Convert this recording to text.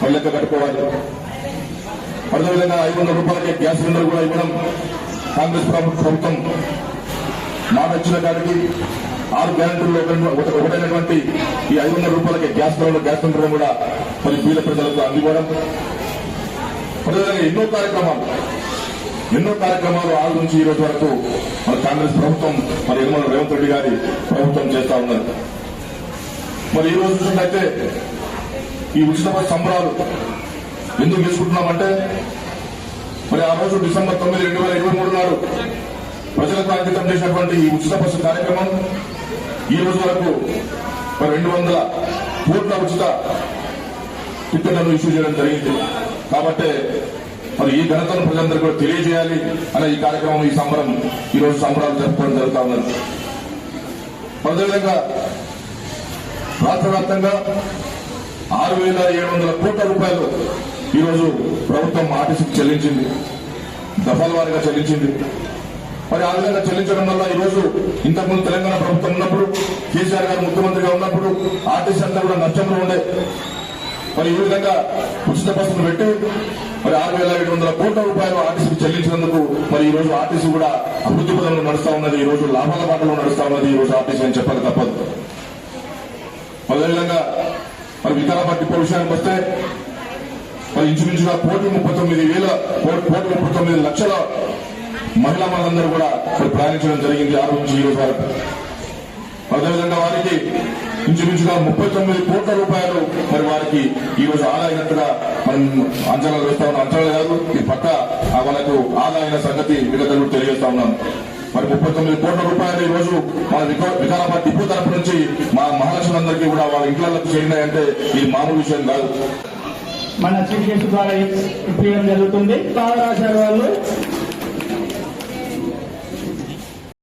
మరి లెక్క కట్టుకోవాలి. అదేవిధంగా ఐదు వందల రూపాయలకి గ్యాస్ సిలిండర్ కూడా ఇవ్వడం కాంగ్రెస్ ప్రభుత్వం మాట ఇచ్చిన కాడికి ఆరు గ్యారంటీల్లో ఒకటైనటువంటి ఈ ఐదు వందల రూపాయలకి గ్యాస్ ధరలు గ్యాస్ సిలిండర్ కూడా మరి బీద ప్రజలకు అందివ్వడం. అదేవిధంగా ఎన్నో కార్యక్రమాలు ఎన్నో కార్యక్రమాలు ఆరు నుంచి ఈ రోజు వరకు మన కాంగ్రెస్ ప్రభుత్వం మరి యనమల రేవంత్ రెడ్డి గారి ప్రభుత్వం చేస్తా ఉన్నారు. మరి ఈ రోజు చూసినట్లయితే ఈ ఉచిత సంబరాలు ఎందుకు తీసుకుంటున్నామంటే మరి ఆ రోజు డిసెంబర్ తొమ్మిది రెండు వేల ఇరవై మూడు నాడు ప్రజలకు అంకితం చేసినటువంటి ఈ ఉచిత బస్సు కార్యక్రమం ఈ రోజు వరకు మరి రెండు వందల కోట్ల ఉచిత టిక్కెట్లను ఇష్యూ చేయడం జరిగింది. కాబట్టి మరి ఈ ఘనతను ప్రజలందరూ కూడా తెలియజేయాలి అనే ఈ కార్యక్రమం ఈ సంబరం ఈ రోజు సంబరాలు జరుపుకోవడం జరుగుతా ఉన్నది. అదేవిధంగా రాష్ట్ర వ్యాప్తంగా ఆరు వేల ఏడు వందల కోట్ల రూపాయలు ఈ రోజు ప్రభుత్వం ఆర్టీసీకి చెల్లించింది. దఫాల వారిగా చెల్లించింది. మరి ఆ విధంగా చెల్లించడం వల్ల ఈ రోజు ఇంతకుముందు తెలంగాణ ప్రభుత్వం ఉన్నప్పుడు కేసీఆర్ గారు ముఖ్యమంత్రిగా ఉన్నప్పుడు ఆర్టీసీ అంతా కూడా నష్టంలో ఉండే. మరి ఈ విధంగా ఉచిత బస్సులు పెట్టి మరి ఆరు వేల ఏడు వందల కోట్ల రూపాయలు ఆర్టీసీకి చెల్లించినందుకు మరి ఈ రోజు ఆర్టీసీ కూడా అభివృద్ధి పదంలో నడుస్తా ఉన్నది. ఈ రోజు లాభాల బాటలో నడుస్తా ఉన్నది ఈ రోజు ఆర్టీసీ అని చెప్పాలి తప్పదు. అదేవిధంగా మరి వికారాబాద్ డిపో విషయానికి వస్తే మరి ఇంచుమించుగా కోటి ముప్పై తొమ్మిది వేల కోటి ముప్పై తొమ్మిది లక్షల మహిళా మనందరూ కూడా మరి ప్రయాణించడం జరిగింది ఆరు నుంచి ఈ రోజు వరకు. అదేవిధంగా వారికి ఇంచుమించుగా ముప్పై తొమ్మిది కోట్ల రూపాయలు మరి వారికి ఈ రోజు ఆదాయినట్టుగా మనం అంచనాలు వేస్తా ఉన్నాం. అంచనాలు కాదు ఈ పక్క ఆ వాళ్ళకు ఆదాయన సంగతి విగతలు తెలియజేస్తా ఉన్నాం. మరి ముప్పై తొమ్మిది కోట్ల రూపాయలు ఈ రోజు మన వికారాబాద్ డిపో తరపు నుంచి మా మహాలక్ష్ములందరికీ కూడా వాళ్ళ ఇంట్లకు చేరినాయంటే ఇది మామూలు విషయం కాదు. మన చీఫ్ గెస్ట్ ద్వారా ఇప్పించడం జరుగుతుంది. బాగా వాళ్ళు